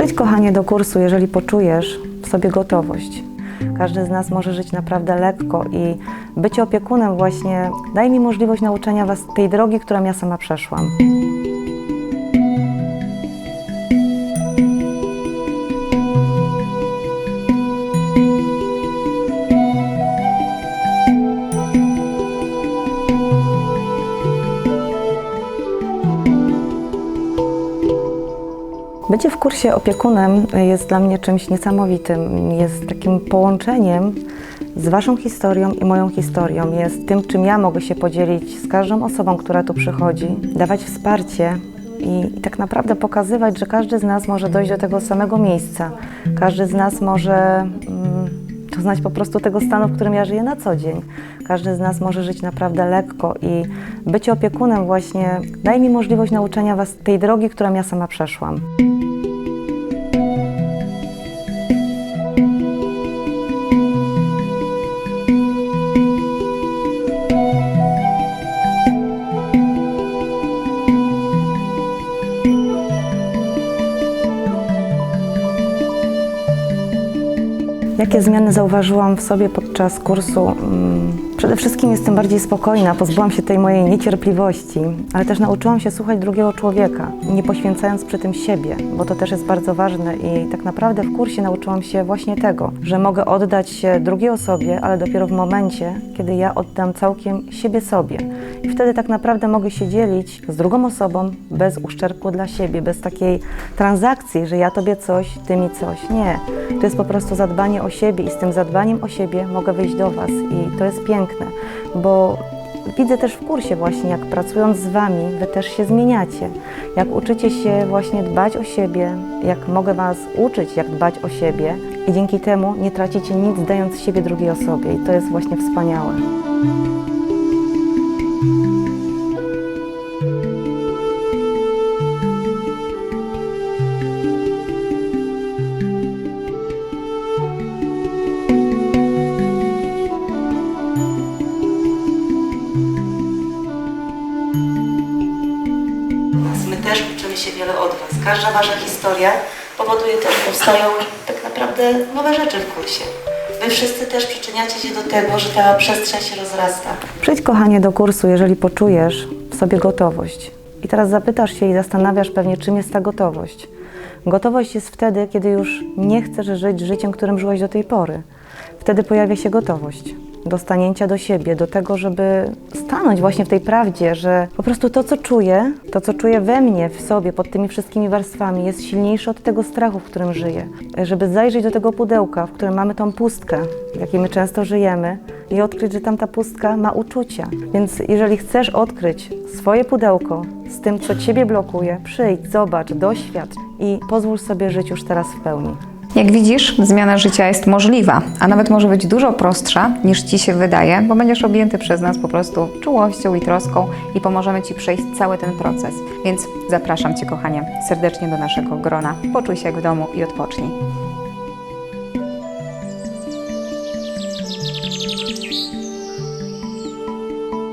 Przyjdź, kochanie, do kursu, jeżeli poczujesz w sobie gotowość. Każdy z nas może żyć naprawdę lekko i bycie opiekunem właśnie daje mi możliwość nauczenia Was tej drogi, którą ja sama przeszłam. Bycie w kursie opiekunem jest dla mnie czymś niesamowitym. Jest takim połączeniem z Waszą historią i moją historią. Jest tym, czym ja mogę się podzielić z każdą osobą, która tu przychodzi, dawać wsparcie i, tak naprawdę pokazywać, że każdy z nas może dojść do tego samego miejsca. Każdy z nas może mm, doznać po prostu tego stanu, w którym ja żyję na co dzień. Każdy z nas może żyć naprawdę lekko i bycie opiekunem właśnie daje mi możliwość nauczenia Was tej drogi, którą ja sama przeszłam. Jakie zmiany zauważyłam w sobie podczas kursu? Przede wszystkim jestem bardziej spokojna, pozbyłam się tej mojej niecierpliwości, ale też nauczyłam się słuchać drugiego człowieka, nie poświęcając przy tym siebie, bo to też jest bardzo ważne i tak naprawdę w kursie nauczyłam się właśnie tego, że mogę oddać się drugiej osobie, ale dopiero w momencie, kiedy ja oddam całkiem siebie sobie. I wtedy tak naprawdę mogę się dzielić z drugą osobą bez uszczerbku dla siebie, bez takiej transakcji, że ja tobie coś, ty mi coś. Nie. To jest po prostu zadbanie o siebie i z tym zadbaniem o siebie mogę wyjść do Was i to jest piękne, bo widzę też w kursie właśnie, jak pracując z Wami, Wy też się zmieniacie. Jak uczycie się właśnie dbać o siebie, jak mogę Was uczyć, jak dbać o siebie i dzięki temu nie tracicie nic, dając siebie drugiej osobie i to jest właśnie wspaniałe. Się wiele od Was. Każda Wasza historia powoduje to, że powstają tak naprawdę nowe rzeczy w kursie. Wy wszyscy też przyczyniacie się do tego, że ta przestrzeń się rozrasta. Przyjdź, kochanie, do kursu, jeżeli poczujesz w sobie gotowość. I teraz zapytasz się i zastanawiasz pewnie, czym jest ta gotowość. Gotowość jest wtedy, kiedy już nie chcesz żyć życiem, którym żyłeś do tej pory. Wtedy pojawia się gotowość do stanięcia do siebie, do tego, żeby stanąć właśnie w tej prawdzie, że po prostu to, co czuję, to, co czuję we mnie, w sobie, pod tymi wszystkimi warstwami, jest silniejsze od tego strachu, w którym żyję. Żeby zajrzeć do tego pudełka, w którym mamy tą pustkę, w jakiej my często żyjemy, i odkryć, że tam ta pustka ma uczucia. Więc jeżeli chcesz odkryć swoje pudełko z tym, co ciebie blokuje, przyjdź, zobacz, doświadcz i pozwól sobie żyć już teraz w pełni. Jak widzisz, zmiana życia jest możliwa, a nawet może być dużo prostsza niż Ci się wydaje, bo będziesz objęty przez nas po prostu czułością i troską i pomożemy Ci przejść cały ten proces. Więc zapraszam Cię, kochanie, serdecznie do naszego grona. Poczuj się jak w domu i odpocznij.